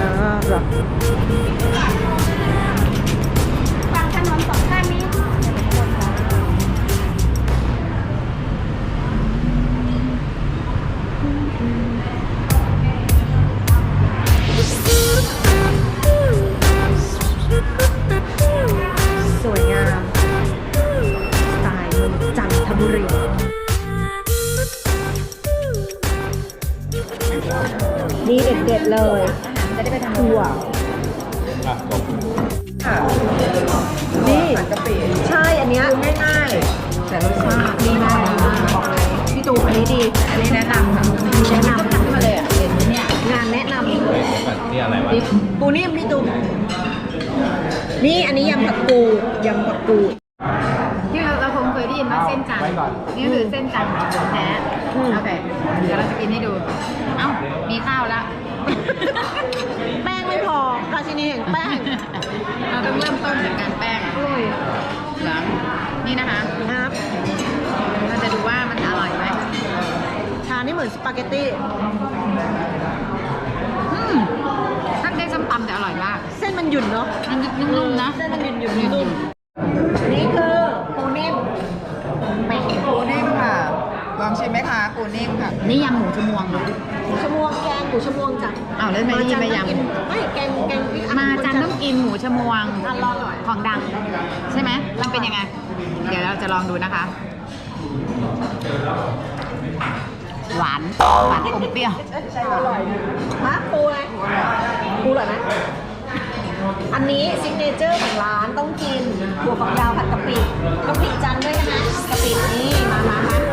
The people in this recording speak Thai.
น่ารักฝั่งถนนสองข้างนี้สวยงามสไตล์เมืองจันทบุรีนี่เด็ดๆเลย จะได้ไปทำถั่วอะจบนี่กะปิใช่อันเนี้ยง่ายๆแต่รสชาติดีมากบอกเลยพี่ตูอันนี้ดีอันนี้แนะนำค่ะแนะนทำขึ้นมาเลยอะเห็นเนี่ยำงานแนะนเดี๋ยวก่อนนี่อะไรวะำปูนิ่มพี่ตูนี่อันนี้ยำผักกูดยำผักกูดที่เราเราคงเคยได้ยินว่าเส้นจันทร์นี่คือเส้นจันทร์ของแท้อืมโอเคเดี๋ยวเราจะกินให้ดู เอ้า มีข้าวแล้ว แป้งไม่พอราชินีแห่งแป้ง เราต้องเริ่มต้นจากการแป้ง อร่อย เหรอ นี่นะคะ ครับเราจะดูว่ามันอร่อยไหมทานนี่เหมือนสปาเกตตี้อืมถ้าได้ส้มตำจะอร่อยมาก เส้นมันหยุ่นเนาะมันนุ่มๆนะ เส้นมันหยุ่นหยุ่นนุ่มอันนี้คือปูนิ่มแม่ปูนิ่มค่ะ ลองชิมไหมคะปูนิ่มค่ะ นี่ยำหมูชมวงหมูชะมวงแกงหมูชะมวงจ้ะอ้าวแล้วทำไมนี่ไม่ยำไม่แกงแกง กินหมูชมวงของดัง ใช่ไหมมันเป็นยังไง เดี๋ยวเราจะลองดูนะคะ หวาน หวานอมเปรี้ยวอร่อยฮะปูเลยปูหร่อยไหอันนี้ซิกเนเจอร์ของร้านต้องกินบัวฝักยาวผัดกะปิกะปิจันด้วยนะกะปินี่มามามา